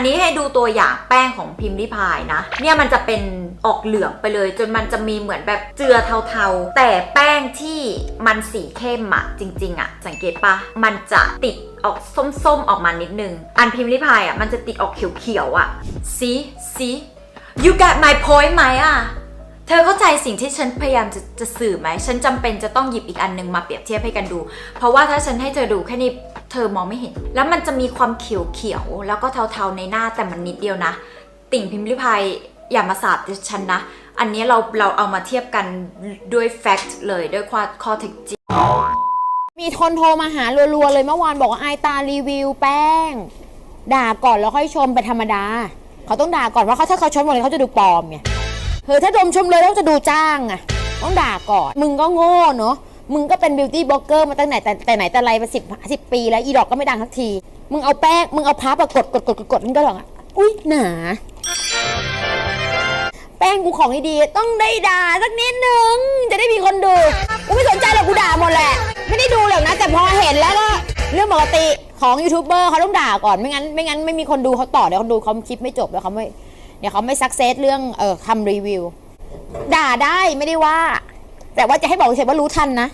ันนี้ให้ดูตัวอย่างแป้งของพิมพ์ริพายนะ เนี่ยมันจะเป็นออกเหลืองไปเลย จนมันจะมีเหมือนแบบเจือเทาๆ แต่แป้งที่มันสีเข้มอะจริง ๆอะสังเกตปะมันจะติดออกส้มๆออกมานิดนึง อันพิมพ์ริพายอะมันจะติดออกเขียวๆอะ see see you got my point ไหมอะเธอเข้าใจสิ่งที่ฉันพยายามจะจะสื่อไหม ฉันจำเป็นจะต้องหยิบอีกอันหนึงมาเปรียบเทียบให้กันดู เพราะว่าถ้าฉันให้เธอดูแค่นี้ เธอมองไม่เห็น แล้วมันจะมีความเขียวๆแล้วก็เทาๆในหน้าแต่มันนิดเดียวนะ ติ่งพิมพ์ริพายอย่ามาสาดฉันนะ อันนี้เราเราเอามาเทียบกันด้วยแฟกต์เลยด้วยข้อข้อเท็จจริงมีคนโทรมาหารัวๆเลยเมื่อวานบอกว่าไอตารีวิวแป้ง ด่าก่อนแล้วค่อยชมเป็นธรรมดา เขาต้องด่าก่อนเพราะเขาถ้าเขาชมหมดเลยเขาจะดูปลอมไงเฮ้ยถ้าดมชมเลยแล้วจะดูจ้างอะต้องด่าก่อน มึงก็โง่เนาะ มึงก็เป็นบิวตี้บล็อกเกอร์มาตั้งไหนแต่แต่ไหนแต่ไรมาสิบสิบปีแล้วอีดอกก็ไม่ดังสักที มึงเอาแป้งมึงเอาพับอะกดกดกดกดกดมึงก็หรอกอะอุ้ยหนา แป้งกูของดีๆต้องได้ด่าสักนิดนึง จะได้มีคนดูกูไม่สนใจหรอกกูด่าหมดแหละ ไม่ได้ดูหรอกนะ แต่พอเห็นแล้วก็เรื่องปกติของยูทูบเบอร์เขาต้องด่าก่อนไม่งั้นไม่งั้นไม่มีคนดูเขาต่อเดี๋ยวเขาดูเขาคลิปไม่จบแล้วเขาไม่เดี๋ยวเขาไม่ซักเซสเรื่องเออทำรีวิวด่าได้ไม่ได้ว่า แต่ว่าจะให้บอกเฉยว่ารู้ทันนะ